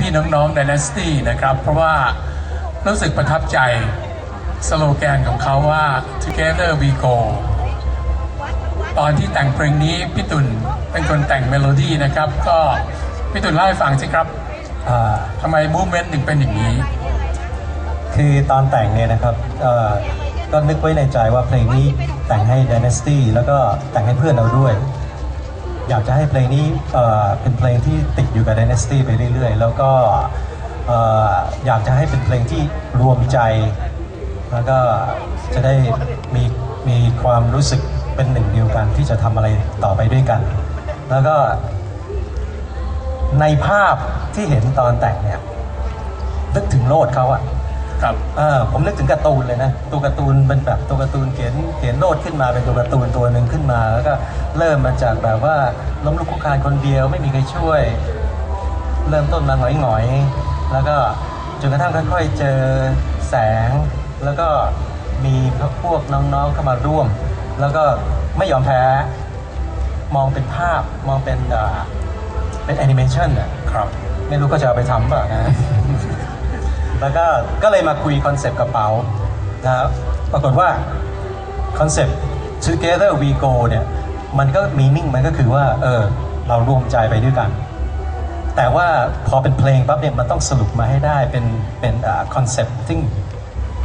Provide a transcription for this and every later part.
พี่ๆน้องๆ Dynasty นะครับ เพราะว่ารู้สึกประทับใจสโลแกนของเขาว่า Together we go ตอนที่แต่งเพลงนี้พี่ตุลเป็นคนแต่งเมโลดี้นะครับ ก็พี่ตุลเล่าให้ฟังสิครับอ่าทำไมมูเมนต์ถึงเป็นอย่างนี้ คือตอนแต่งเนี่ยนะครับเอ่อก็นึกไว้ในใจว่าเพลงนี้แต่งให้ Dynasty แล้วก็แต่งให้เพื่อนเราด้วย อยากจะให้เพลงนี้เอ่อเป็นเพลงที่ติดอยู่กับ Dynasty ไปเรื่อยๆ แล้วก็เอ่ออยากจะให้เป็นเพลงที่รวมใจ แล้วก็จะได้มีมีความรู้สึกเป็นหนึ่งเดียวกันที่จะทำอะไรต่อไปด้วยกัน แล้วก็ ในภาพที่เห็นตอนแต่งเนี่ยนึกถึงโลดเขาอะ ครับเออผมนึกถึงการ์ตูนเลยนะตัวการ์ตูนเป็นแบบตัวการ์ตูนเขียนเขียนโลดขึ้นมาเป็นตัวการ์ตูนตัวหนึ่งขึ้นมา แล้วก็เริ่มมาจากแบบว่าล้มลุกคลุกคลานคนเดียวไม่มีใครช่วย เริ่มต้นมาหงอยๆแล้วก็จนกระทั่งค่อยๆเจอแสง แล้วก็มีพวกน้องๆเข้ามาร่วม แล้วก็ไม่ยอมแพ้มองเป็นภาพมองเป็นเอ่อเป็นแอนิเมชันอะครับ ไม่รู้ก็จะเอาไปทำเปล่านะ แล้วก็ก็เลยมาคุยคอนเซปต์กระเป๋านะครับปรากฏว่าคอนเซปต์ together we go เนี่ยมันก็มีนิ่งมันก็คือว่าเออเรารวมใจไปด้วยกัน แต่ว่าพอเป็นเพลงปั๊บเนี่ยมันต้องสรุปมาให้ได้เป็นเป็นคอนเซปต์ที่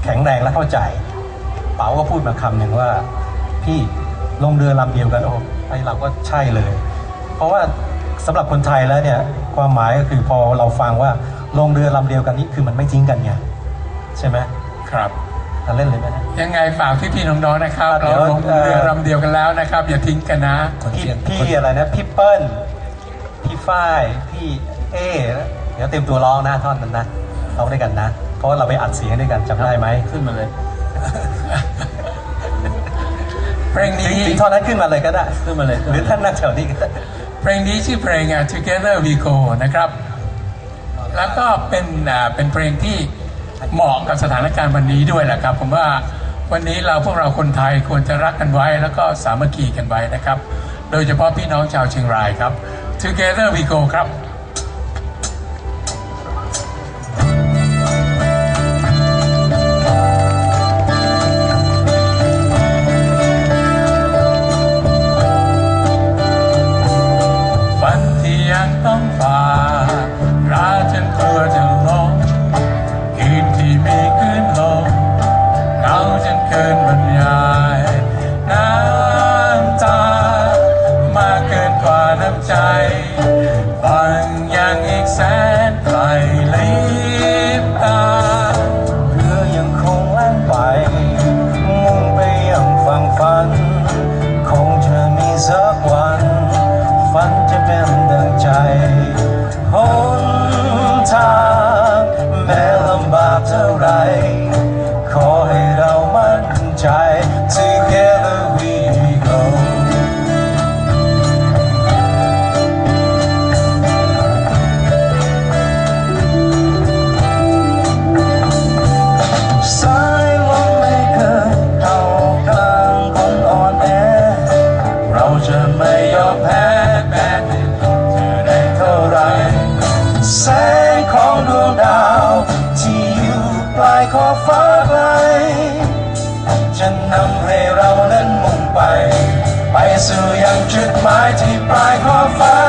แข็งแรงและเข้าใจ เป๋าก็พูดมาคำหนึ่งว่า พี่ลงเรือลำเดียวกันโอ้ไอเราก็ใช่เลย เพราะว่าสำหรับคนไทยแล้วเนี่ยความหมายก็คือพอเราฟังว่า ลงเรือลำเดียวกันนี่คือมันไม่ทิ้งกันไงใช่ไหมครับ เราเล่นเลยไหมนะ ยังไงฝากพี่ๆน้องๆนะครับเดี๋เรายวลงเรือลำเดียวกันแล้วนะครับ อย่าทิ้งกันนะพี่พี่อะไรนะพี่เปิ้ลพี่ฝ้ายพี่เอเดี๋ยวเตรียมตัวร้องนะท่อนนั้นนะร้องด้วยกันนะ เพราะว่าเราไปอัดเสียงด้วยกันจำได้ไหมขึ้นมาเลย เพลงถึนี้งถึงท่อนนั้นขึ้นมาเลยก็ได้ขึ้นมาเลย หรือท่านนั่งแถวนี้ก็ได้ เพลงนี้ชื่อเพลงอะ Together We Go นะครับ แล้วก็เป็นเป็นเพลงที่เหมาะกับสถานการณ์วันนี้ด้วยแหละครับ ผมว่าวันนี้เราพวกเราคนไทยควรจะรักกันไว้ แล้วก็สามัคคีกันไว้นะครับ โดยเฉพาะพี่น้องชาวเชียงรายครับ Together We Go ครับ เท่าไร สู่ยังจุดหมายที่ปลายขอบฟ้า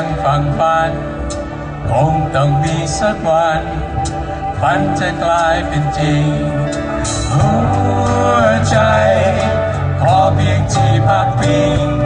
ังฝั่งฝัน คงต้องมีสักวันฝันจะกลายเป็นจริง หัวใจ ขอเพียงที่พักพิง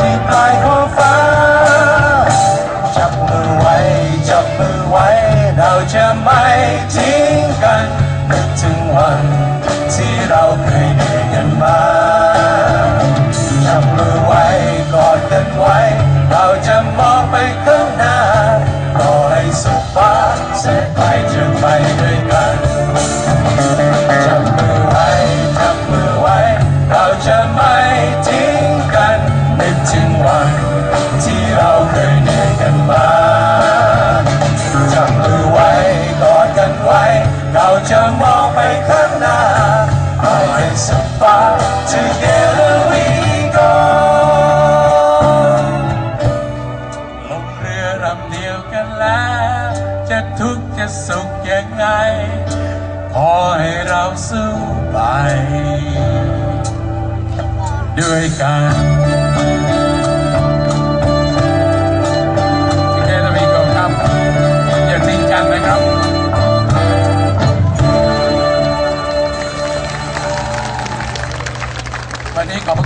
ที่ปลายขอบฟ้า จับมือไว้ จับมือไว้ เราจะไม่ทิ้งกันนึกถึงวันที่เราเคย จะมองไปข้างหน้าไปให้สุดฟ้า Together we go ลงเรือลำเดียวกันแล้ว จะทุกข์จะสุขยังไง ขอให้เราสู้ไป ด้วยกัน